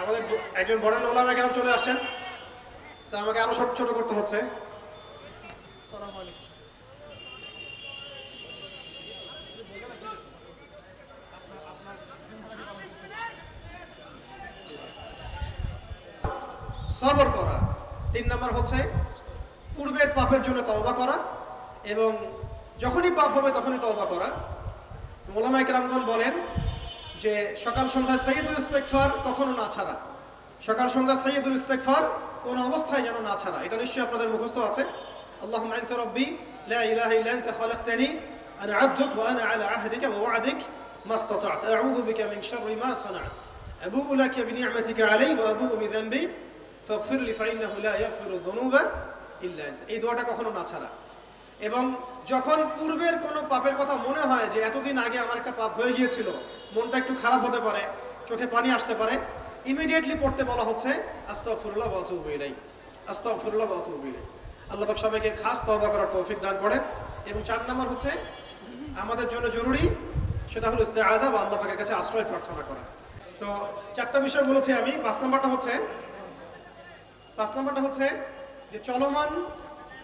আমাদের একজন বড় ওলামা এখানে চলে আসছেন। তা আমাকে আরও ছোট ছোট করতে হচ্ছে। সবর করা। তিন নম্বর হচ্ছে, পূর্বের পাপের জন্য তওবা করা এবং যখনই পাপ হবে তখনই তওবা করা। মোলামাইক রামগন বলেন যে সকাল সন্ধ্যায় সৈয়দুল ইস্তেকফার কখনো না ছাড়া। সকাল সন্ধ্যা সৈয়দুল ইস্তেকফার কোন অবস্থায় যেন না ছাড়া। এটা নিশ্চয়ই আপনাদের মুখস্থ আছে। আল্লাহ রব্বি, লা ইলাহা ইল্লা আনতা খালাকতানি, আনা আবদুক ওয়া আনা আলা আহদিকা ওয়া ওয়া'দিক মা ইসতাতা'ত আউযু বিকা মিন শাররি মা সানা'ত। এই দোয়াটা কখনো না ছাড়া। এবং যখন পূর্বের কোনো পাপের কথা মনে হয় যে এতদিন আগে আমার একটা পাপ হয়ে গিয়েছিল, মনটা একটু খারাপ হতে পারে, চোখে পানি আসতে পারে ইমিডিয়েটলি পড়তে বলা হচ্ছে, আস্তাগফিরুল্লাহ ওয়া আতুবু ইলাইহি আল্লাহ সবাইকে খাস তওবা করার তৌফিক দান করেন। এবং চার নম্বর হচ্ছে, আমাদের জন্য জরুরি সেটা হলো ইস্তেআদা বা আল্লাহ পাকের কাছে আশ্রয় প্রার্থনা করা। তো চারটা বিষয় বলেছি আমি। পাঁচ নম্বরটা হচ্ছে, পাঁচ নম্বরটা হচ্ছে যে চলমান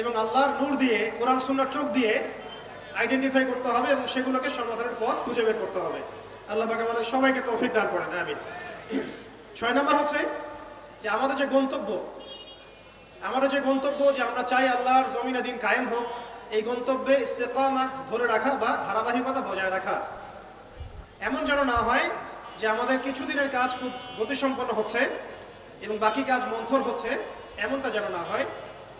এবং আল্লাহর নূর দিয়ে, কোরআন সুন্নার চোখ দিয়ে আইডেন্টিফাই করতে হবে এবং সেগুলোকে সমাধানের পথ খুঁজে বের করতে হবে। আল্লাহ পাক আমাদের সবাইকে তৌফিক দান করেন, আমিন। ছয় নম্বর হচ্ছে যে আমাদের যে গন্তব্য, আমাদের যে গন্তব্য যে আমরা চাই আল্লাহর জমিনে দিন কায়েম হোক, এই গন্তব্যে ইস্তেকামা ধরে রাখা বা ধারাবাহিকতা বজায় রাখা। এমন যেন না হয় যে আমাদের কিছুদিনের কাজ খুব গতিসম্পন্ন হচ্ছে এবং বাকি কাজ মন্থর হচ্ছে, এমনটা যেন না হয়।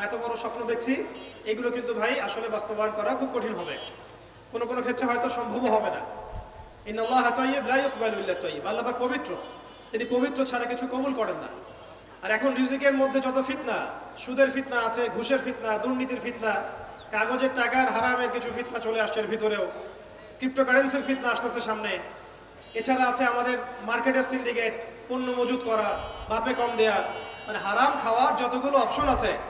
বা এত বড় স্বপ্ন দেখছি, এগুলো কিন্তু ভাই আসলে বাস্তবায়ন করা খুব কঠিন হবে। কোনো কোনো ক্ষেত্রে হয়তো সম্ভবও হবে না। আল্লাহ পবিত্র। তিনি পবিত্র ছাড়া কিছু কবুল করেন না। আর এখন রিজিকের মধ্যে যত ফিতনা, সুদের ফিতনা আছে, ঘুষের ফিতনা, দুর্নীতির ফিতনা, কাগজের টাকার হারামের কিছু ফিতনা চলে আসছে ভিতরেও। ক্রিপ্টোকারেন্সির ফিতনা আসতেছে সামনে। এছাড়া আছে আমাদের মার্কেটের সিন্ডিকেট, পণ্য মজুত করা, বাপে কম দেয়া। মানে হারাম খাওয়ার যতগুলো অপশন আছে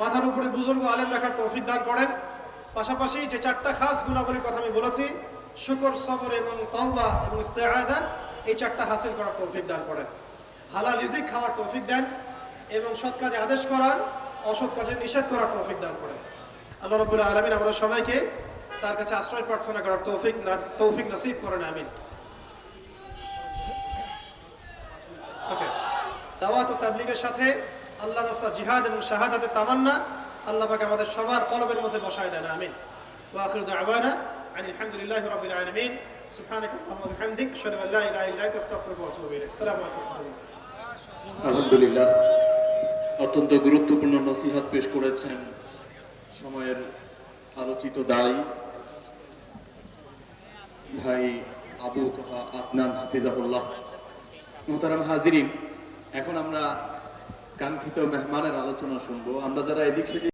মাথার উপরে বুজুর্গ আলেম রাখার তৌফিক দান করেন। পাশাপাশি যে চারটা খাস গুণাবলীর কথা আমি বলেছি, শুকর, সবর এবং তওবা এবং ইস্তেআদা, এই চারটা হাসিল করার তৌফিক দান করেন। হালাল রিজিক খাওয়ার তৌফিক দেন এবং সৎ কাজে আদেশ করার, অসৎ কাজে নিষেধ করার তৌফিক দান করেন। আল্লাহ রবুল্লাহ আলমিন আমরা সবাইকে তার কাছে আশ্রয় প্রার্থনা করার তৌফিক তৌফিক নসিব করেন, আমিন। দাওয়াত ও তাবলিগের সাথে আল্লাহ রাস্তা জিহাদ এবং শাহাদাতের তামান্না আল্লাহ পাক আমাদের সবার কলবের মধ্যে বসায় দেন, আমিন। ওয়া দাওয়ানা রাব্বিল আলামিন। আল্লাহুম্মা বিহামদিক আন লা ইলাহা ইল্লা আনতা আস্তাগফিরুকা ওয়া আতুবু ইলাইক। আলাইকুম আলহামদুলিল্লাহ, অত্যন্ত গুরুত্বপূর্ণ নসিহত পেশ করেছেন সময়ের আলোচিত দায়ী ভাই আবু তহা আদনান মোহতারাম হাজিরিন, এখন আমরা কাঙ্ক্ষিত মেহমানের আলোচনা শুনব। আমরা যারা এদিক সেদিক